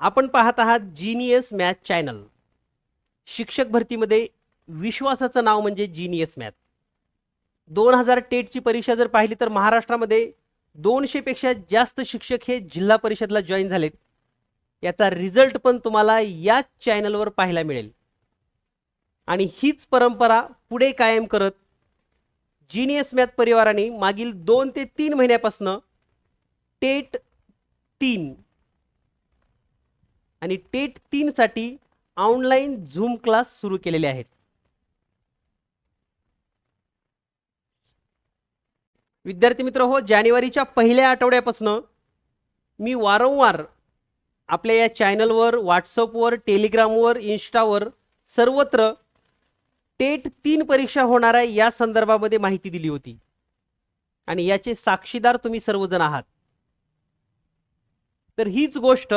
आपण पाहत आहात जीनियस मॅथ चॅनल. शिक्षक भरतीमध्ये विश्वासाचं नाव म्हणजे जीनियस मॅथ. दोन हजार टेटची परीक्षा जर पाहिली तर महाराष्ट्रामध्ये दोनशेपेक्षा जास्त शिक्षक हे जिल्हा परिषदला जॉईन झालेत. याचा रिझल्ट पण तुम्हाला याच चॅनलवर पाहायला मिळेल. आणि हीच परंपरा पुढे कायम करत जीनियस मॅथ परिवाराने मागील दोन ते तीन महिन्यापासनं टेट तीन आणि टेट तीनसाठी ऑनलाईन झूम क्लास सुरू केलेले आहेत. विद्यार्थी मित्र हो जानेवारीच्या पहिल्या आठवड्यापासून मी वारंवार आपल्या या चॅनलवर व्हॉट्सअपवर टेलिग्रामवर इन्स्टावर सर्वत्र टेट तीन परीक्षा होणार आहे या संदर्भामध्ये माहिती दिली होती. आणि याचे साक्षीदार तुम्ही सर्वजण आहात. तर हीच गोष्ट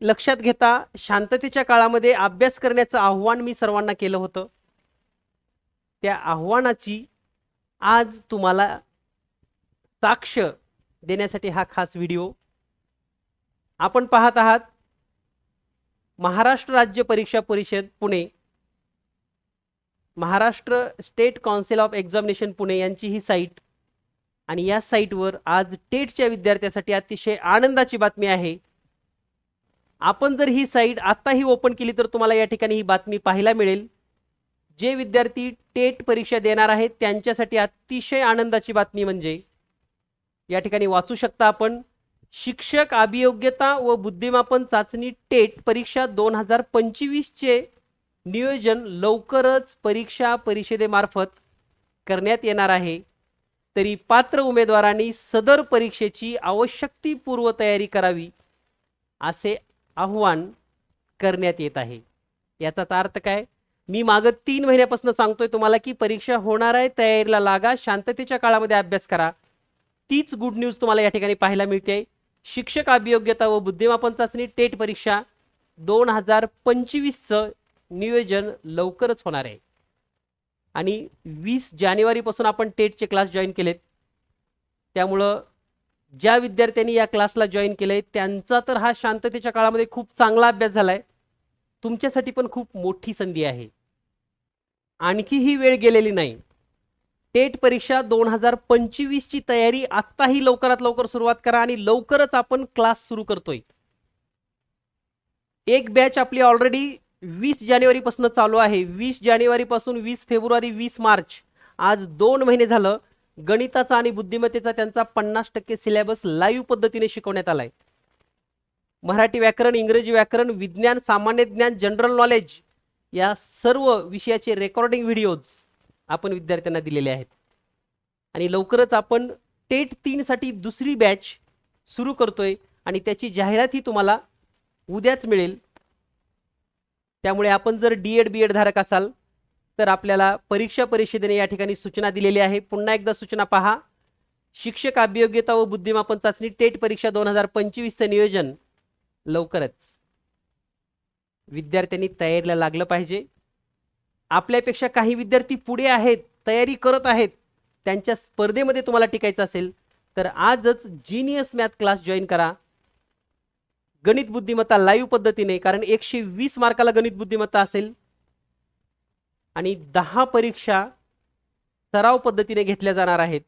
लक्षात घेता शांततेच्या काळामध्ये अभ्यास करण्याचं आव्हान मी सर्वांना केलं होतं. त्या आव्हानाची आज तुम्हाला साक्ष देण्यासाठी हा खास व्हिडिओ. आपण पाहत आहात महाराष्ट्र राज्य परीक्षा परिषद Pune. Maharashtra state council of examination Pune यांची ही साईट. आणि या साईटवर आज टेटच्या विद्यार्थ्यासाठी अतिशय आनंदाची बातमी आहे. आपण जर ही साईट आत्ताही ओपन केली तर तुम्हाला या ठिकाणी ही बातमी पाहायला मिळेल. जे विद्यार्थी टेट परीक्षा देणार आहेत त्यांच्यासाठी अतिशय आनंदाची बातमी म्हणजे या ठिकाणी वाचू शकता आपण शिक्षक अभियोग्यता व बुद्धिमापन चाचणी टेट परीक्षा दोन हजार पंचवीसचे नियोजन लवकरच परीक्षा परिषदेमार्फत करण्यात येणार आहे. तरी पात्र उमेदवारांनी सदर परीक्षेची आवश्यक ती पूर्वतयारी करावी असे आव्हान करण्यात येत आहे. याचाच अर्थ काय? मी मागं तीन महिन्यापासून सांगतोय तुम्हाला की परीक्षा होणार आहे तयारीला लागा शांततेच्या काळामध्ये अभ्यास करा. तीच गुड न्यूज तुम्हाला या ठिकाणी पाहायला मिळते. शिक्षक अभियोग्यता व बुद्धिमापन चाचणी टेट परीक्षा दोन हजार पंचवीसचं नियोजन लवकरच होणार आहे. आणि वीस जानेवारीपासून आपण टेटचे क्लास जॉईन केलेत. त्यामुळं ज्या विद्यार्थ्यांनी या क्लासला जॉईन केलंय त्यांचा तर हा शांततेच्या काळामध्ये खूप चांगला अभ्यास झालाय. तुमच्यासाठी पण खूप मोठी संधी आहे. आणखी ही वेळ गेलेली नाही. टेट परीक्षा दोन हजार पंचवीसची तयारी आत्ताही लवकरात लवकर सुरुवात करा आणि लवकरच आपण क्लास सुरू करतोय. एक बॅच आपली ऑलरेडी वीस जानेवारीपासून चालू आहे. वीस जानेवारीपासून वीस फेब्रुवारी वीस मार्च. आज दोन महिने झालं. गणिताचा आणि बुद्धिमत्तेचा त्यांचा पन्नास टक्के सिलेबस लाईव्ह पद्धतीने शिकवण्यात आलाय. मराठी व्याकरण इंग्रजी व्याकरण विज्ञान सामान्य ज्ञान जनरल नॉलेज या सर्व विषयाचे रेकॉर्डिंग व्हिडिओज आपण विद्यार्थ्यांना दिलेले आहेत. आणि लवकरच आपण टेट तीनसाठी दुसरी बॅच सुरू करतोय आणि त्याची जाहिरातही तुम्हाला उद्याच मिळेल. त्यामुळे आपण जर डी एड बी एड धारक असाल तर आपल्याला परीक्षा परिषदेने या ठिकाणी सूचना दिलेली आहे. पुन्हा एकदा सूचना पहा. शिक्षक अभियोग्यता व बुद्धिमापन चाचणी टेट परीक्षा दोन हजार पंचवीसचं नियोजन लवकरच विद्यार्थ्यांनी तयारीला लागलं पाहिजे. आपल्यापेक्षा काही विद्यार्थी पुढे आहेत तयारी करत आहेत त्यांच्या स्पर्धेमध्ये तुम्हाला टिकायचं असेल तर आजच जिनियस मॅथ क्लास जॉईन करा. गणित बुद्धिमत्ता लाईव्ह पद्धतीने कारण एकशे वीस मार्काला गणित बुद्धिमत्ता असेल. आणि दहा परीक्षा सराव पद्धतीने घेतल्या जाणार आहेत.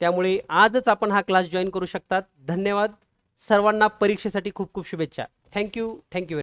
त्यामुळे आजच आपण हा क्लास जॉईन करू शकतात. धन्यवाद. सर्वांना परीक्षेसाठी खूप खूप शुभेच्छा. Thank you thank you